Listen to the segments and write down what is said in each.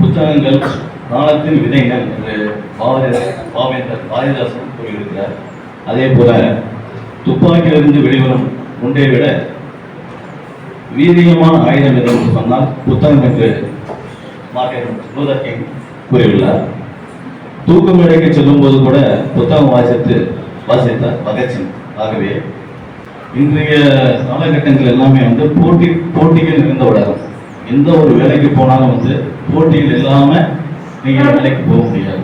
புத்தகங்கள் காலத்தின் விதைகள் என்று பாரதி பாவேந்தர் காளிதாசன் கூறியிருக்கிறார். அதே போல துப்பாக்கியிலிருந்து வெளிவரும் குண்டை விட வீரியமான ஆயுதம் எது சொன்னால் புத்தகம் என்று மார்ட்டின் லூதர் கிங் கூறியுள்ளார். தூக்கு மேடைக்கு செல்லும் போது கூட புத்தகம் வாசித்து வாசித்தார் பகத்சிங். ஆகவே இன்றைய காலகட்டங்கள் எல்லாமே வந்து போட்டி போட்டிகள் இருந்த உலகம். எந்த ஒரு வேலைக்கு போனாலும் வந்து போட்டியில் இல்லாமல் நீங்கள் வேலைக்கு போக முடியாது.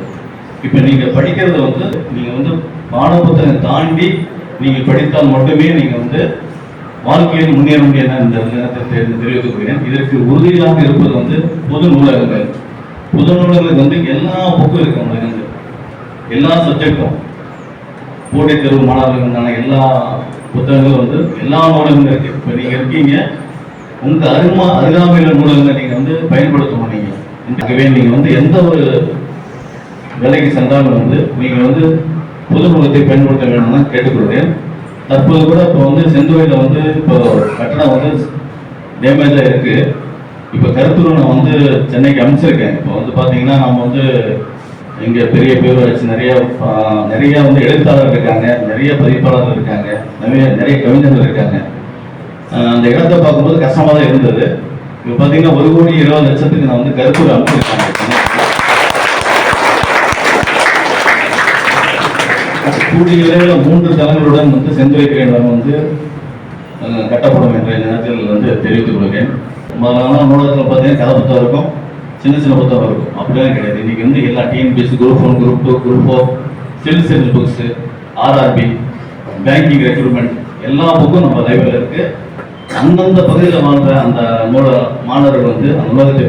இப்போ நீங்கள் படிக்கிறது வந்து நீங்கள் வந்து பாடப்புத்தகம் தாண்டி நீங்கள் படித்தால் மட்டுமே நீங்கள் வந்து வாழ்க்கையில் முன்னேற முடியாது இந்த நேரத்தில் தெரிந்து இதற்கு உறுதியாக இருப்பது வந்து பொது நூலகங்கள். பொது நூலகங்களுக்கு வந்து எல்லா புக்கும் இருக்கு உங்களுக்கு எல்லா சப்ஜெக்டும் போட்டித் தேர்வு மாணவர்களுக்கான எல்லா புத்தகங்களும் வந்து எல்லா நூலகங்களும் இருக்கு. இப்போ நீங்கள் இருக்கீங்க உங்க அருமா அருகாமையில நூலகங்களை நீங்க வந்து பயன்படுத்தணும் நீங்க இதுக்காகவே நீங்க வந்து எந்த ஒரு வேலைக்கு சென்றாலும் வந்து நீங்க வந்து பொது முகத்தை பயன்படுத்த வேண்டும் கேட்டுக்கொள்கிறேன். தற்போது கூட இப்போ வந்து செந்துவையில் வந்து இப்போ கட்டணம் வந்து டேமேஜாக இருக்கு. இப்போ கருத்தூர் நான் வந்து சென்னைக்கு அமைச்சிருக்கேன் இப்போ வந்து பார்த்தீங்கன்னா நம்ம வந்து இங்கே பெரிய பேரூராட்சி நிறைய நிறைய வந்து எழுத்தாளர் இருக்காங்க நிறைய பதிப்பாளர்கள் இருக்காங்க நிறைய நிறைய கவிஞர்கள் இருக்காங்க. அந்த இடத்தை பார்க்கும்போது கஷ்டமாக தான் இருந்தது. இப்போ பார்த்தீங்கன்னா ஒரு கோடி இருபது லட்சத்துக்கு நான் வந்து கருத்தூர் அனுப்பிச்சிருக்காங்க கூடிய விரைவில் மூன்று தளங்களுடன் வந்து செந்துறை கிரேடம் வந்து கட்டப்படும் என்ற நேரத்தில் வந்து தெரிவித்துக் கொள்கிறேன். முதலான நூலகத்தில் பார்த்தீங்கன்னா கதை புத்தகம் இருக்கும். சின்ன சின்ன புத்தகம் இருக்கும். அப்படிலாம் கிடையாது. இன்னைக்கு வந்து எல்லா TNPSC group one group two group four civil service books RRB banking recruitment எல்லா புக்கும் நம்ம லைப்ரரியில் இருக்குது அந்தந்த பகுதியில் வாழ்ற அந்த மூல மாணவர்கள் வந்து அந்த உலகத்தை